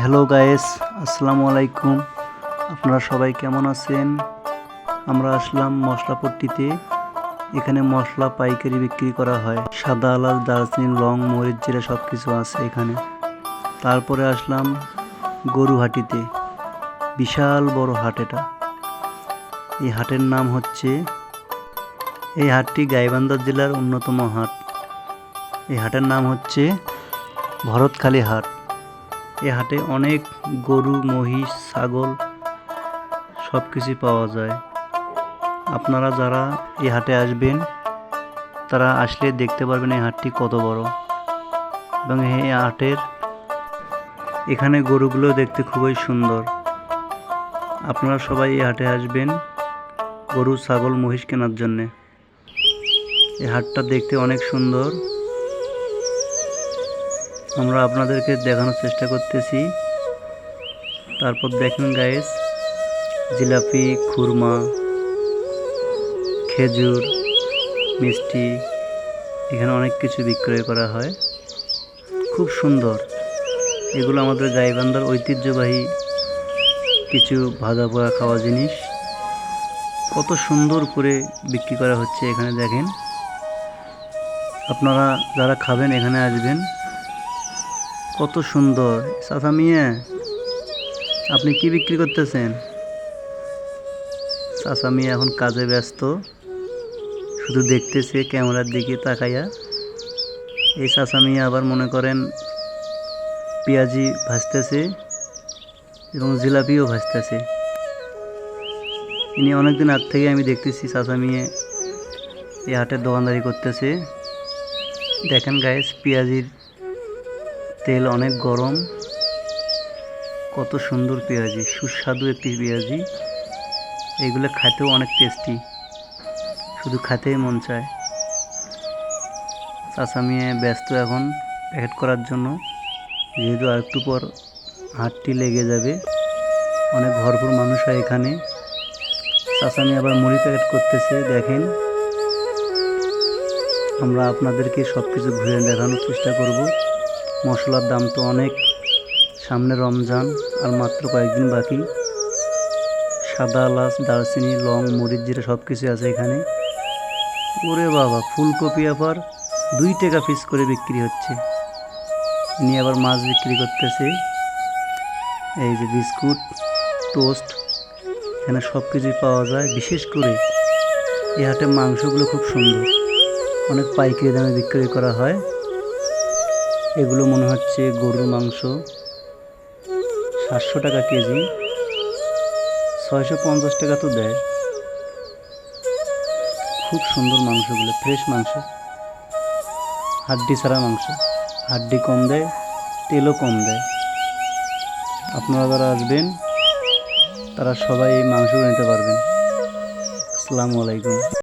Hello guys আসসালামু আলাইকুম আপনারা সবাই কেমন আছেন? আমরা আসলাম মশলাপট্টিতে। এখানে মশলা পাইকারি বিক্রি করা হয়। সাদা এলাচ, দারচিনি, লং, মরিচ, জিরা সব কিছু আছে এখানে। তারপরে আসলাম গরুহাটিতে। বিশাল বড় হাট এটা। এই হাটের নাম হচ্ছে, এই হাটটি গাইবান্ধা জেলার অন্যতম হাট। এই হাটের নাম হচ্ছে ভরতখালী হাট। এই হাটে অনেক গরু, মহিষ, ছাগল সব কিছুই পাওয়া যায়। আপনারা যারা এই হাটে আসবেন, তারা আসলে দেখতে পারবেন এই হাটটি কত বড়। এবং এই হাটের এখানে গরুগুলো দেখতে খুবই সুন্দর। আপনারা সবাই এই হাটে আসবেন গরু, ছাগল, মহিষ কেনার জন্যে। এই হাটটা দেখতে অনেক সুন্দর। আমরা আপনাদেরকে দেখানোর চেষ্টা করতেছি। তারপর দেখেন গাইস জিলাপি, খুরমা, খেজুর, মিষ্টি, এখানে অনেক কিছু বিক্রয় করা হয়। খুব সুন্দর। এগুলো আমাদের গাইবান্ধার ঐতিহ্যবাহী কিছু ভাজা পোড়া খাওয়া জিনিস। কত সুন্দর করে বিক্রি করা হচ্ছে এখানে দেখেন। আপনারা যারা খাবেন এখানে আসবেন। কত সুন্দর। চাচা মিয়া, আপনি কি বিক্রি করতেছেন? চাচা মিয়া এখন কাজে ব্যস্ত। শুধু দেখতেছে ক্যামেরার দিকে তাকাইয়া। এই চাচা মিয়া আবার মনে করেন পেঁয়াজি ভাজতেছে এবং জিলাপিও ভাজতেছে। ইনি অনেকদিন আগ থেকে আমি দেখতেছি চাচা মিয়া এই হাটের দোকানদারি করতেছে। দেখেন গাইস পেঁয়াজির তেল অনেক গরম। কত সুন্দর পেঁয়াজি, সুস্বাদু একটি পেঁয়াজি। এগুলো খেতেও অনেক টেস্টি শুধু খেতেই মন চায়। চাচা মেয়ে ব্যস্ত এখন প্যাকেট করার জন্য। যেহেতু আর একটু পর হাটটি লেগে যাবে। অনেক ভরপুর মানুষ হয় এখানে। চাচা মেয়ে আবার মুড়ি প্যাকেট করতেছে, দেখেন। আমরা আপনাদেরকে সব কিছু ঘুরে দেখানোর চেষ্টা করব। মশলার দাম তো অনেক। সামনে রমজান, আর মাত্র কয়েকদিন বাকি। সাদা এলাচ, দারচিনি, লং, মরিচ, জিরা সব কিছু আছে এখানে। ওরে বাবা, ফুলকপি আবার দুই টাকা পিস করে বিক্রি হচ্ছে। ইনি আবার মাছ বিক্রি করতেছে। এই যে বিস্কুট, টোস্ট, এখানে সব কিছুই পাওয়া যায়, বিশেষ করে এই হাটে মাংসগুলো খুব সুন্দর। অনেক পাইকারি দামে বিক্রি করা হয়। এগুলো মনে হচ্ছে গরুর মাংস। সাতশো টাকা কেজি। ছয়শো পঞ্চাশ টাকা তো দেয়। খুব সুন্দর মাংসগুলো, ফ্রেশ মাংস। হাড্ডি ছাড়া মাংস। হাড্ডি কম দেয়, তেলও কম দেয়। আপনারা যারা আসবেন, তারা সবাই এই মাংসগুলো নিতে পারবেন। আসসালামু আলাইকুম।